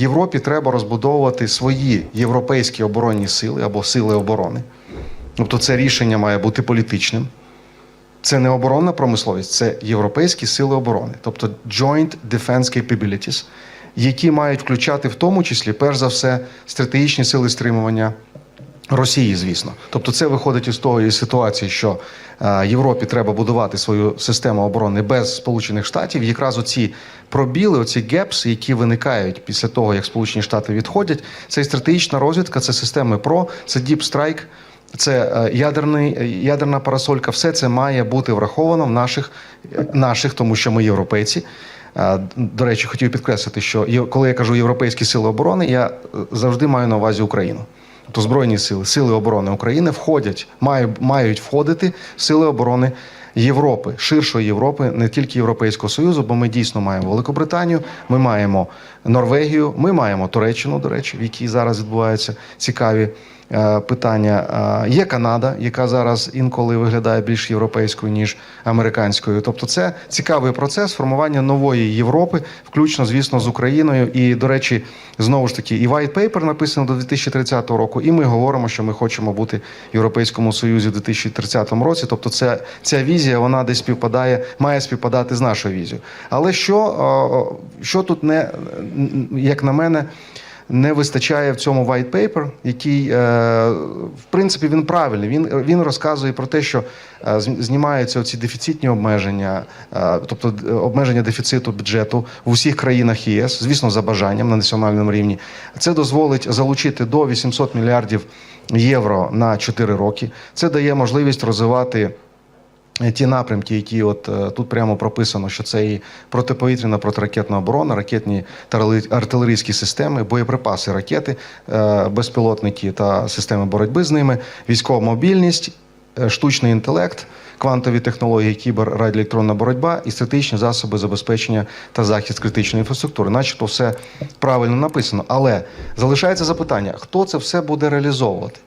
Європі треба розбудовувати свої європейські оборонні сили або сили оборони. Тобто це рішення має бути політичним. Це не оборонна промисловість, це європейські сили оборони, тобто Joint Defense Capabilities, які мають включати в тому числі, перш за все, стратегічні сили стримування Росії, звісно. Тобто, це виходить із тої ситуації, що е, Європі треба будувати свою систему оборони без Сполучених Штатів. Якраз оці пробіли, оці гепси, які виникають після того, як Сполучені Штати відходять, це і стратегічна розвідка, це системи ПРО, це Deep Strike, це е, ядерний, е, ядерна парасолька. Все це має бути враховано в наших, наших тому що ми європейці. До речі, хотів підкреслити, що коли я кажу європейські сили оборони, я завжди маю на увазі Україну. Тобто Збройні сили, сили оборони України входять, мають, мають входити сили оборони Європи, ширшої Європи, не тільки Європейського Союзу, бо ми дійсно маємо Великобританію, ми маємо Норвегію, ми маємо Туреччину, до речі, в якій зараз відбуваються цікаві питання. Е, Є Канада, яка зараз інколи виглядає більш європейською ніж американською. Тобто, це цікавий процес формування нової Європи, включно, звісно, з Україною. І, до речі, знову ж таки, і white paper написано до 2030 року, і ми говоримо, що ми хочемо бути в Європейському Союзі в 2030 році. Тобто, це ця візія вона десь співпадає, має співпадати з нашою візією. Але що, е, що тут не як на мене не вистачає в цьому white paper, який, е, в принципі, він правильний. Він, він розказує про те, що е, знімаються ці дефіцитні обмеження, е, тобто обмеження дефіциту бюджету в усіх країнах ЄС, звісно, за бажанням на національному рівні. Це дозволить залучити до 800 мільярдів євро на 4 роки. Це дає можливість розвивати. Ті напрямки, які от е, тут прямо прописано, що це і протиповітряна протиракетна оборона, ракетні та артилерійські системи, боєприпаси, ракети, е, безпілотники та системи боротьби з ними, військова мобільність, е, штучний інтелект, квантові технології, кібер, радіоелектронна боротьба і стратегічні засоби забезпечення та захист критичної інфраструктури. Начебто все правильно написано. Але залишається запитання: хто це все буде реалізовувати?